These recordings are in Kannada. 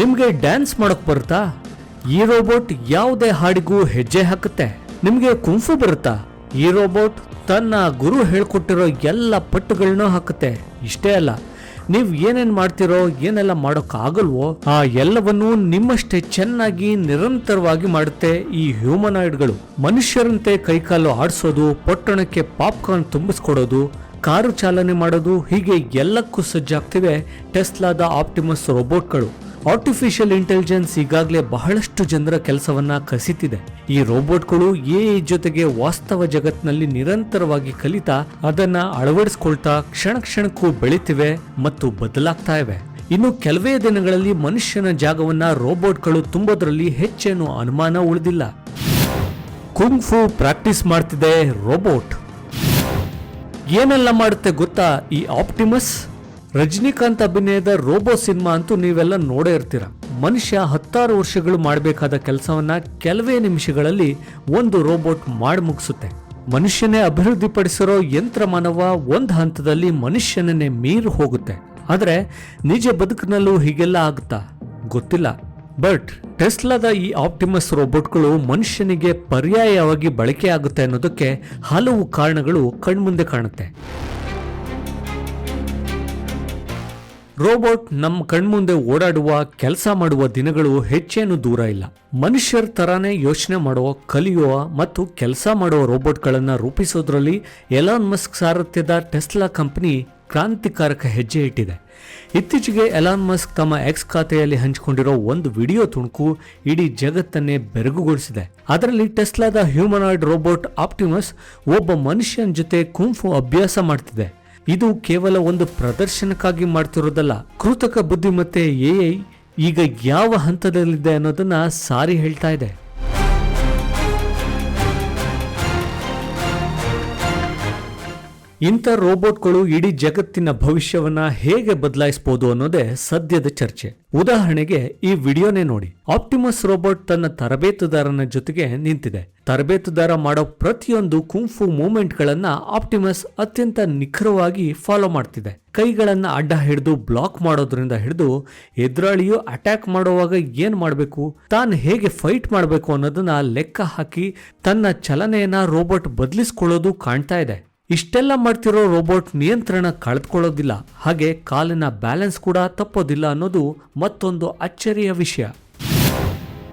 ನಿಮ್ಗೆ ಡ್ಯಾನ್ಸ್ ಮಾಡೋಕೆ ಬರುತ್ತಾ? ಈ ರೋಬೋಟ್ ಯಾವುದೇ ಹಾಡಿಗೂ ಹೆಜ್ಜೆ ಹಾಕುತ್ತೆ. ನಿಮಗೆ ಕುಂಫು ಬರುತ್ತಾ? ಈ ರೋಬೋಟ್ ತನ್ನ ಗುರು ಹೇಳ್ಕೊಟ್ಟಿರೋ ಎಲ್ಲ ಪಟ್ಟುಗಳನ್ನೂ ಹಾಕುತ್ತೆ. ಇಷ್ಟೇ ಅಲ್ಲ, ನೀವು ಏನೇನು ಮಾಡ್ತಿರೋ, ಏನೆಲ್ಲ ಮಾಡೋಕ್ಕಾಗಲ್ವೋ, ಆ ಎಲ್ಲವನ್ನೂ ನಿಮ್ಮಷ್ಟೇ ಚೆನ್ನಾಗಿ ನಿರಂತರವಾಗಿ ಮಾಡುತ್ತೆ ಈ ಹ್ಯೂಮನಾಯ್ಡ್ಗಳು. ಮನುಷ್ಯರಂತೆ ಕೈಕಾಲು ಆಡಿಸೋದು, ಪೊಟ್ಟಣಕ್ಕೆ ಪಾಪ್ಕಾರ್ನ್ ತುಂಬಿಸ್ಕೊಡೋದು, ಕಾರು ಚಾಲನೆ ಮಾಡೋದು ಹೀಗೆ ಎಲ್ಲಕ್ಕೂ ಸಜ್ಜಾಗ್ತಿವೆ ಟೆಸ್ಲಾದ ಆಪ್ಟಿಮಸ್ ರೋಬೋಟ್ಗಳು ಆರ್ಟಿಫಿಷಿಯಲ್ ಇಂಟೆಲಿಜೆನ್ಸ್ ಈಗಾಗಲೇ ಬಹಳಷ್ಟು ಜನರ ಕೆಲಸವನ್ನ ಕಸಿತಿದೆ. ಈ ರೋಬೋಟ್ಗಳು ಎ ಜೊತೆಗೆ ವಾಸ್ತವ ಜಗತ್ತಿನಲ್ಲಿ ನಿರಂತರವಾಗಿ ಕಲಿತಾ ಅದನ್ನ ಅಳವಡಿಸ್ಕೊಳ್ತಾ ಕ್ಷಣ ಕ್ಷಣಕ್ಕೂ ಬೆಳಿತಿವೆ ಮತ್ತು ಬದಲಾಗ್ತಾ ಇವೆ. ಇನ್ನು ಕೆಲವೇ ದಿನಗಳಲ್ಲಿ ಮನುಷ್ಯನ ಜಾಗವನ್ನ ರೋಬೋಟ್ಗಳು ತುಂಬೋದ್ರಲ್ಲಿ ಹೆಚ್ಚೇನು ಅನುಮಾನ ಉಳಿದಿಲ್ಲ. ಕುಂಫು ಪ್ರಾಕ್ಟೀಸ್ ಮಾಡ್ತಿದೆ ರೋಬೋಟ್. ಏನೆಲ್ಲ ಮಾಡುತ್ತೆ ಗೊತ್ತಾ ಈ ಆಪ್ಟಿಮಸ್ ರಜನಿಕಾಂತ್ ಅಭಿನಯದ ರೋಬೋ ಸಿನಿಮಾ ಅಂತೂ ನೀವೆಲ್ಲ ನೋಡೇ ಇರ್ತೀರ. ಮನುಷ್ಯ ಹತ್ತಾರು ವರ್ಷಗಳು ಮಾಡಬೇಕಾದ ಕೆಲಸವನ್ನ ಕೆಲವೇ ನಿಮಿಷಗಳಲ್ಲಿ ಒಂದು ರೋಬೋಟ್ ಮಾಡಿ ಮುಗಿಸುತ್ತೆ. ಮನುಷ್ಯನೇ ಅಭಿವೃದ್ಧಿಪಡಿಸಿರೋ ಯಂತ್ರ ಮಾನವ ಒಂದು ಹಂತದಲ್ಲಿ ಮನುಷ್ಯನನ್ನೇ ಮೀರಿ ಹೋಗುತ್ತೆ. ಆದ್ರೆ ನಿಜ ಬದುಕಿನಲ್ಲೂ ಹೀಗೆಲ್ಲ ಆಗುತ್ತಾ? ಗೊತ್ತಿಲ್ಲ. ಬಟ್ ಟೆಸ್ಲಾದ ಈ ಆಪ್ಟಿಮಸ್ ರೋಬೋಟ್ಗಳು ಮನುಷ್ಯನಿಗೆ ಪರ್ಯಾಯವಾಗಿ ಬಳಕೆ ಆಗುತ್ತೆ ಅನ್ನೋದಕ್ಕೆ ಹಲವು ಕಾರಣಗಳು ಕಣ್ಮುಂದೆ ಕಾಣುತ್ತೆ. ರೋಬೋಟ್ ನಮ್ಮ ಕಣ್ಮುಂದೆ ಓಡಾಡುವ, ಕೆಲಸ ಮಾಡುವ ದಿನಗಳು ಹೆಚ್ಚೇನು ದೂರ ಇಲ್ಲ. ಮನುಷ್ಯರ ತರಾನೇ ಯೋಚನೆ ಮಾಡುವ ಕಲಿಯುವ ಮತ್ತು ಕೆಲಸ ಮಾಡುವ ರೋಬೋಟ್ಗಳನ್ನು ರೂಪಿಸೋದ್ರಲ್ಲಿ ಎಲಾನ್ ಮಸ್ಕ್ ಸಾರಥ್ಯದ ಟೆಸ್ಲಾ ಕಂಪನಿ ಕ್ರಾಂತಿಕಾರಕ ಹೆಜ್ಜೆ ಇಟ್ಟಿದೆ. ಇತ್ತೀಚೆಗೆ ಎಲಾನ್ ಮಸ್ಕ್ ತಮ್ಮ ಎಕ್ಸ್ ಖಾತೆಯಲ್ಲಿ ಹಂಚಿಕೊಂಡಿರೋ ಒಂದು ವಿಡಿಯೋ ತುಣುಕು ಇಡೀ ಜಗತ್ತನ್ನೇ ಬೆರಗುಗೊಳಿಸಿದೆ. ಅದರಲ್ಲಿ ಟೆಸ್ಲಾದ ಹ್ಯೂಮನಾಯ್ಡ್ ರೋಬೋಟ್ ಆಪ್ಟಿಮಸ್ ಒಬ್ಬ ಮನುಷ್ಯನ ಜೊತೆ ಕುಂಫು ಅಭ್ಯಾಸ ಮಾಡ್ತಿದೆ. ಇದು ಕೇವಲ ಒಂದು ಪ್ರದರ್ಶನಕ್ಕಾಗಿ ಮಾಡ್ತಿರೋದಲ್ಲ. ಕೃತಕ ಬುದ್ಧಿಮತ್ತೆ ಎಐ ಈಗ ಯಾವ ಹಂತದಲ್ಲಿದೆ ಅನ್ನೋದನ್ನ ಸಾರಿ ಹೇಳ್ತಾ ಇದೆ. ಇಂಥ ರೋಬೋಟ್ಗಳು ಇಡೀ ಜಗತ್ತಿನ ಭವಿಷ್ಯವನ್ನ ಹೇಗೆ ಬದಲಾಯಿಸಬಹುದು ಅನ್ನೋದೇ ಸದ್ಯದ ಚರ್ಚೆ. ಉದಾಹರಣೆಗೆ ಈ ವಿಡಿಯೋನೇ ನೋಡಿ. ಆಪ್ಟಿಮಸ್ ರೋಬೋಟ್ ತನ್ನ ತರಬೇತುದಾರನ ಜೊತೆಗೆ ನಿಂತಿದೆ. ತರಬೇತುದಾರ ಮಾಡೋ ಪ್ರತಿಯೊಂದು ಕುಂಫು ಮೂವ್ಮೆಂಟ್ ಗಳನ್ನ ಆಪ್ಟಿಮಸ್ ಅತ್ಯಂತ ನಿಖರವಾಗಿ ಫಾಲೋ ಮಾಡ್ತಿದೆ. ಕೈಗಳನ್ನ ಅಡ್ಡ ಹಿಡಿದು ಬ್ಲಾಕ್ ಮಾಡೋದ್ರಿಂದ ಹಿಡಿದು ಎದುರಾಳಿಯು ಅಟ್ಯಾಕ್ ಮಾಡುವಾಗ ಏನ್ ಮಾಡಬೇಕು, ತಾನು ಹೇಗೆ ಫೈಟ್ ಮಾಡಬೇಕು ಅನ್ನೋದನ್ನ ಲೆಕ್ಕ ಹಾಕಿ ತನ್ನ ಚಲನೆಯನ್ನ ರೋಬೋಟ್ ಬದಲಿಸ್ಕೊಳ್ಳೋದು ಕಾಣ್ತಾ ಇದೆ. ಇಷ್ಟೆಲ್ಲ ಮಾಡ್ತಿರೋ ರೋಬೋಟ್ ನಿಯಂತ್ರಣ ಕಳೆದುಕೊಳ್ಳೋದಿಲ್ಲ. ಹಾಗೆ ಕಾಲಿನ ಬ್ಯಾಲೆನ್ಸ್ ಕೂಡ ತಪ್ಪೋದಿಲ್ಲ ಅನ್ನೋದು ಮತ್ತೊಂದು ಅಚ್ಚರಿಯ ವಿಷಯ.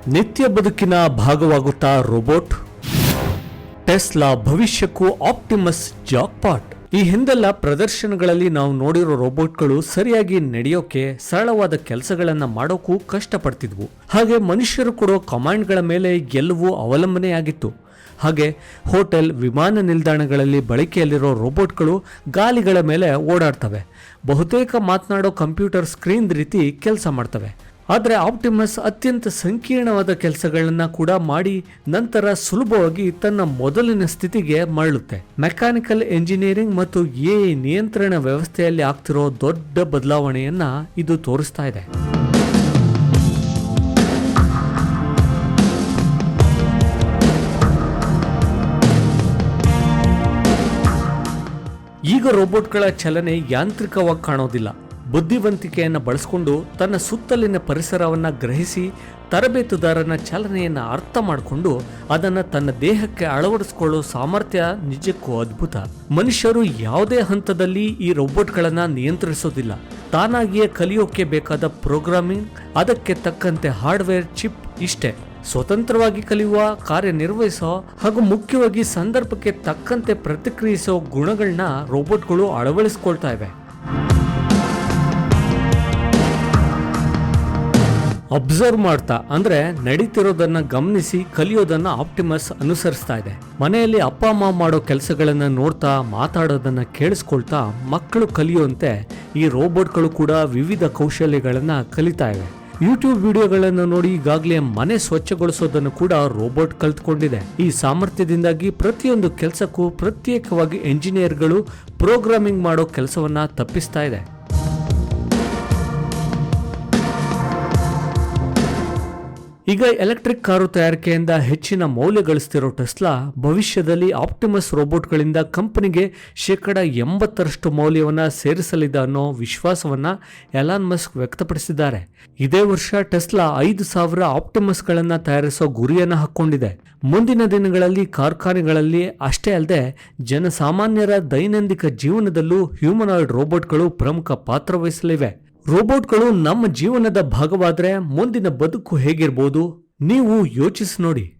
ನಿತ್ಯ ಬದುಕಿನ ಭಾಗವಾಗುತ್ತಾ ರೋಬೋಟ್. ಟೆಸ್ಲಾ ಭವಿಷ್ಯಕ್ಕೂ ಆಪ್ಟಿಮಸ್ ಜಾಕ್ಪಾಟ್. ಈ ಹಿಂದೆಲ್ಲ ಪ್ರದರ್ಶನಗಳಲ್ಲಿ ನಾವು ನೋಡಿರೋ ರೋಬೋಟ್ಗಳು ಸರಿಯಾಗಿ ನಡೆಯೋಕೆ, ಸರಳವಾದ ಕೆಲಸಗಳನ್ನ ಮಾಡೋಕ್ಕೂ ಕಷ್ಟಪಡ್ತಿದ್ವು. ಹಾಗೆ ಮನುಷ್ಯರು ಕೊಡೋ ಕಮಾಂಡ್ಗಳ ಮೇಲೆ ಎಲ್ಲವೂ ಅವಲಂಬನೆಯಾಗಿತ್ತು. ಹಾಗೆ ಹೋಟೆಲ್, ವಿಮಾನ ನಿಲ್ದಾಣಗಳಲ್ಲಿ ಬಳಕೆಯಲ್ಲಿರೋ ರೋಬೋಟ್ಗಳು ಗಾಲಿಗಳ ಮೇಲೆ ಓಡಾಡ್ತವೆ. ಬಹುತೇಕ ಮಾತನಾಡೋ ಕಂಪ್ಯೂಟರ್ ಸ್ಕ್ರೀನ್ ರೀತಿ ಕೆಲಸ ಮಾಡ್ತವೆ. ಆದರೆ ಆಪ್ಟಿಮಸ್ ಅತ್ಯಂತ ಸಂಕೀರ್ಣವಾದ ಕೆಲಸಗಳನ್ನು ಕೂಡ ಮಾಡಿ ನಂತರ ಸುಲಭವಾಗಿ ತನ್ನ ಮೊದಲಿನ ಸ್ಥಿತಿಗೆ ಮರಳುತ್ತೆ. ಮೆಕ್ಯಾನಿಕಲ್ ಎಂಜಿನಿಯರಿಂಗ್ ಮತ್ತು ಎ ನಿಯಂತ್ರಣ ವ್ಯವಸ್ಥೆಯಲ್ಲಿ ಆಗ್ತಿರೋ ದೊಡ್ಡ ಬದಲಾವಣೆಯನ್ನು ಇದು ತೋರಿಸ್ತಾ ಇದೆ. ರೋಬೋಟ್ಗಳ ಚಲನೆ ಯಾಂತ್ರಿಕವಾಗಿ ಕಾಣೋದಿಲ್ಲ. ಬುದ್ಧಿವಂತಿಕೆಯನ್ನು ಬಳಸಿಕೊಂಡು ತನ್ನ ಸುತ್ತಲಿನ ಪರಿಸರವನ್ನು ಗ್ರಹಿಸಿ ತರಬೇತುದಾರನ ಚಲನೆಯನ್ನು ಅರ್ಥ ಮಾಡಿಕೊಂಡು ಅದನ್ನು ತನ್ನ ದೇಹಕ್ಕೆ ಅಳವಡಿಸಿಕೊಳ್ಳೋ ಸಾಮರ್ಥ್ಯ ನಿಜಕ್ಕೂ ಅದ್ಭುತ. ಮನುಷ್ಯರು ಯಾವುದೇ ಹಂತದಲ್ಲಿ ಈ ರೋಬೋಟ್ಗಳನ್ನು ನಿಯಂತ್ರಿಸೋದಿಲ್ಲ. ತಾನಾಗಿಯೇ ಕಲಿಯೋಕೆ ಬೇಕಾದ ಪ್ರೋಗ್ರಾಮಿಂಗ್, ಅದಕ್ಕೆ ತಕ್ಕಂತೆ ಹಾರ್ಡ್ವೇರ್ ಚಿಪ್ ಇಷ್ಟೇ. ಸ್ವತಂತ್ರವಾಗಿ ಕಲಿಯುವ, ಕಾರ್ಯನಿರ್ವಹಿಸೋ ಹಾಗೂ ಮುಖ್ಯವಾಗಿ ಸಂದರ್ಭಕ್ಕೆ ತಕ್ಕಂತೆ ಪ್ರತಿಕ್ರಿಯಿಸೋ ಗುಣಗಳನ್ನ ರೋಬೋಟ್ಗಳು ಅಳವಡಿಸ್ಕೊಳ್ತಾ ಇವೆ. ಅಬ್ಸರ್ವ್ ಮಾಡ್ತಾ, ಅಂದ್ರೆ ನಡೀತಿರೋದನ್ನ ಗಮನಿಸಿ ಕಲಿಯೋದನ್ನ ಆಪ್ಟಿಮಸ್ ಅನುಸರಿಸ್ತಾ ಇದೆ. ಮನೆಯಲ್ಲಿ ಅಪ್ಪ, ಅಮ್ಮ ಮಾಡೋ ಕೆಲಸಗಳನ್ನ ನೋಡ್ತಾ, ಮಾತಾಡೋದನ್ನ ಕೇಳಿಸ್ಕೊಳ್ತಾ ಮಕ್ಕಳು ಕಲಿಯುವಂತೆ ಈ ರೋಬೋಟ್ಗಳು ಕೂಡ ವಿವಿಧ ಕೌಶಲ್ಯಗಳನ್ನ ಕಲಿತಾ ಇವೆ. ಯೂಟ್ಯೂಬ್ ವಿಡಿಯೋಗಳನ್ನು ನೋಡಿ ಈಗಾಗಲೇ ಮನೆ ಸ್ವಚ್ಛಗೊಳಿಸೋದನ್ನು ಕೂಡ ರೋಬೋಟ್ ಕಲ್ತ್ಕೊಂಡಿದೆ. ಈ ಸಾಮರ್ಥ್ಯದಿಂದಾಗಿ ಪ್ರತಿಯೊಂದು ಕೆಲಸಕ್ಕೂ ಪ್ರತ್ಯೇಕವಾಗಿ ಎಂಜಿನಿಯರ್ಗಳು ಪ್ರೋಗ್ರಾಮಿಂಗ್ ಮಾಡೋ ಕೆಲಸವನ್ನ ತಪ್ಪಿಸ್ತಾ ಇದೆ. ಈಗ ಎಲೆಕ್ಟ್ರಿಕ್ ಕಾರು ತಯಾರಿಕೆಯಿಂದ ಹೆಚ್ಚಿನ ಮೌಲ್ಯ ಗಳಿಸ್ತಿರೋ ಟೆಸ್ಲಾ ಭವಿಷ್ಯದಲ್ಲಿ ಆಪ್ಟಿಮಸ್ ರೋಬೋಟ್ಗಳಿಂದ ಕಂಪನಿಗೆ ಶೇಕಡ ಎಂಬತ್ತರಷ್ಟು ಮೌಲ್ಯವನ್ನು ಸೇರಿಸಲಿದೆ ಅನ್ನೋ ವಿಶ್ವಾಸವನ್ನ ಎಲಾನ್ ಮಸ್ಕ್ ವ್ಯಕ್ತಪಡಿಸಿದ್ದಾರೆ. ಇದೇ ವರ್ಷ ಟೆಸ್ಲಾ ಐದು ಸಾವಿರ ಆಪ್ಟಿಮಸ್ಗಳನ್ನು ತಯಾರಿಸೋ ಗುರಿಯನ್ನು ಹಾಕ್ಕೊಂಡಿದೆ. ಮುಂದಿನ ದಿನಗಳಲ್ಲಿ ಕಾರ್ಖಾನೆಗಳಲ್ಲಿ ಅಷ್ಟೇ ಅಲ್ಲದೆ ಜನಸಾಮಾನ್ಯರ ದೈನಂದಿಕ ಜೀವನದಲ್ಲೂ ಹ್ಯೂಮನಾಯ್ಡ್ ರೋಬೋಟ್ಗಳು ಪ್ರಮುಖ ಪಾತ್ರ ವಹಿಸಲಿವೆ. ರೋಬೋಟ್ಗಳು ನಮ್ಮ ಜೀವನದ ಭಾಗವಾದರೆ ಮುಂದಿನ ಬದುಕು ಹೇಗಿರ್ಬೋದು? ನೀವು ಯೋಚಿಸಿ ನೋಡಿ.